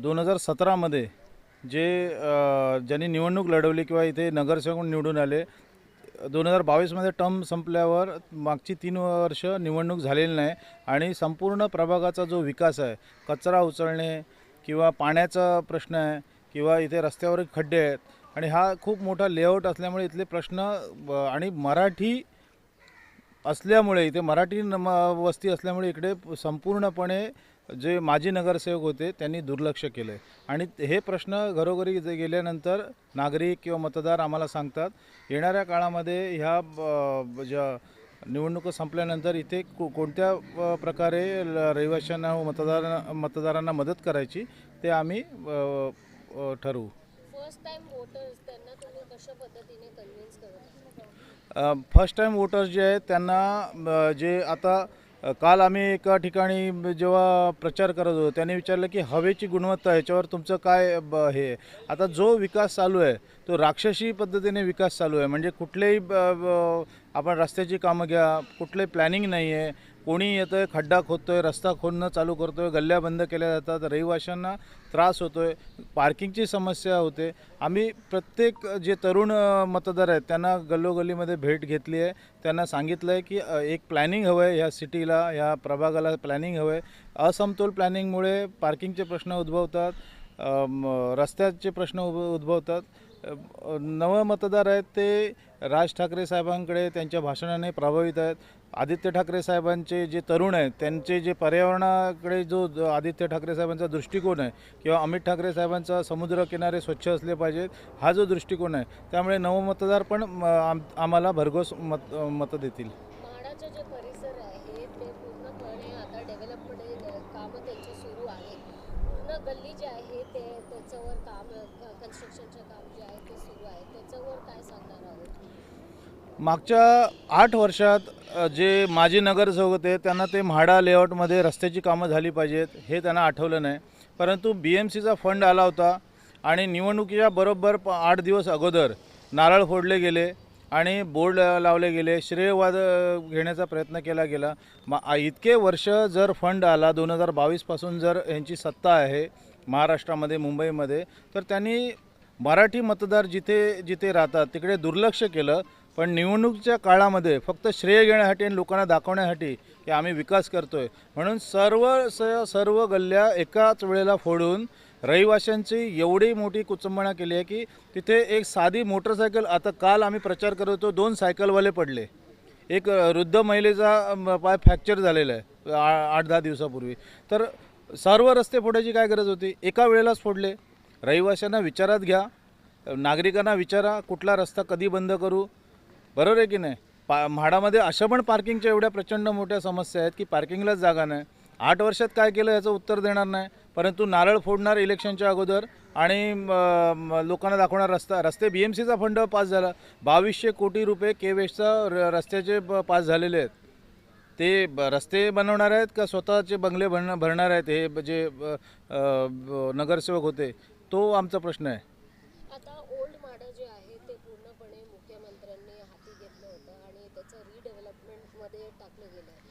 दोन हजार सतरामध्ये जे ज्यांनी निवडणूक लढवली किंवा इथे नगरसेवक निवडून आले दोन हजार बावीसमध्ये टर्म संपल्यावर मागची तीन वर्ष निवडणूक झालेली नाही आणि संपूर्ण प्रभागाचा जो विकास आहे कचरा उचलणे किंवा पाण्याचा प्रश्न आहे किंवा इथे रस्त्यावर खड्डे आहेत आणि हा खूप मोठा लेआउट असल्यामुळे इथले प्रश्न आणि मराठी असल्यामुळे इथे मराठी नम वस्ती असल्यामुळे इकडे संपूर्णपणे जे माजी नगरसेवक होते त्यांनी दुर्लक्ष केलं. आहे आणि हे प्रश्न घरोघरी इथे गेल्यानंतर नागरिक किंवा मतदार आम्हाला सांगतात येणाऱ्या काळामध्ये ह्या ज्या निवडणुका संपल्यानंतर इथे को कोणत्या प्रकारे रहिवाशांना व मतदार मतदारांना मदत करायची ते आम्ही ठरवू. फर्स्ट टाइम वोटर्स त्यांना तुम्ही कशा पद्धतीने कन्व्हिन्स करत? फर्स्ट टाईम वोटर्स जे आहेत त्यांना जे आता काल आम्ही एका ठिकाणी जेव्हा प्रचार करत होतो त्याने विचारलं की हवेची गुणवत्ता याच्यावर तुमचं काय ब- हे आहे? आता जो विकास चालू आहे तो राक्षसी पद्धतीने विकास चालू आहे म्हणजे कुठलेही आपण रस्त्याची कामं घ्या कुठले प्लॅनिंग नाही आहे. कोणी येतं आहे खड्डा खोदतोय रस्ता खोदणं चालू करतोय गल्ल्या बंद केल्या जातात रहिवाशांना त्रास होतोय पार्किंगची समस्या होते. आम्ही प्रत्येक जे तरुण मतदार आहेत त्यांना गल्लोगल्लीमध्ये भेट घेतली आहे. त्यांना सांगितलं आहे की एक प्लॅनिंग हवं आहे ह्या सिटीला ह्या प्रभागाला प्लॅनिंग हवं आहे असमतोल प्लॅनिंगमुळे पार्किंगचे प्रश्न उद्भवतात रस्त्याचे प्रश्न उभ- उद्भवतात. नवं मतदार आहेत ते राज ठाकरे साहेबांकडे त्यांच्या भाषणाने प्रभावित आहेत. आदित्य ठाकरे साहेबांचे जे तरुण आहेत त्यांचे जे पर्यावरणाकडे जो आदित्य ठाकरे साहेबांचा दृष्टिकोन आहे किंवा अमित ठाकरे साहेबांचा समुद्रकिनारे स्वच्छ असले पाहिजेत हा जो दृष्टिकोन आहे त्यामुळे नवमतदार पण म, आम आम्हाला भरघोस मत मतं देतील. जे परिसर आहे ते पूर्णपणे आता डेव्हलपमध्ये कामं त्यांची सुरू आहेत. पूर्ण गल्ली जे आहे ते त्याच्यावर काम कन्स्ट्रक्शनचं काम जे आहे ते सुरू आहे. त्याच्यावर काय सांगणार आहोत? मागच्या आठ वर्षात जे माजी नगरसेवक होते त्यांना ते म्हाडा लेआउटमध्ये रस्त्याची कामं झाली पाहिजेत हे त्यांना आठवलं नाही. परंतु बी एम सीचा फंड आला होता आणि निवडणुकीच्या बरोबर आठ दिवस अगोदर नारळ फोडले गेले. आणि बोर्ड लावले गेले श्रेयवाद घेण्याचा प्रयत्न केला गेला. मा इतके वर्ष जर फंड आला दोन हजार बावीसपासून जर यांची सत्ता आहे महाराष्ट्रामध्ये मुंबईमध्ये तर त्यांनी मराठी मतदार जिथे जिथे राहतात तिकडे दुर्लक्ष केलं. पण निवडणुकीच्या काळामध्ये फक्त श्रेय घेण्यासाठी आणि लोकांना दाखवण्यासाठी की आम्ही विकास करतोय. म्हणून सर्व स सर्व गल्ल्या एकाच वेळेला फोडून रहिवाशांची एवढी मोठी कुचंबणा केली आहे की तिथे एक साधी मोटरसायकल आता काल आम्ही प्रचार करत होतो दोन सायकलवाले पडले. एक वृद्ध महिलेचा पाय फ्रॅक्चर झालेला आहे आ- आठ दहा दिवसापूर्वी. तर सर्व रस्ते फोडायची काय गरज होती? एका वेळेलाच फोडले. रहिवाशांना विचारात घ्या. नागरिकांना विचारा कुठला रस्ता कधी बंद करू? बरोबर आहे की नाही? पा म्हाडामध्ये अशा पण पार्किंगच्या एवढ्या प्रचंड मोठ्या समस्या आहेत की पार्किंगलाच जागा नाही. आठ वर्षात काय केलं याचं उत्तर देणार नाही. परंतु नारळ फोडणार इलेक्शनच्या अगोदर आणि लोकांना दाखवणार रस्ता रस्ते बी एम सीचा फंड पास झाला. बावीसशे कोटी रुपये के वेस्टचा र- रस्त्याचे पास झालेले आहेत. ते ब- रस्ते बनवणार आहेत का स्वतःचे बंगले भरण भरणार आहेत हे जे नगरसेवक होते? तो आमचा प्रश्न आहे. आता ओल्ड माडा जे आहे ते पूर्णपणे मुख्यमंत्र्यांनी हाती घेतलं होतं आणि त्याचं रिडेव्हलपमेंटमध्ये टाकलं गेलं आहे.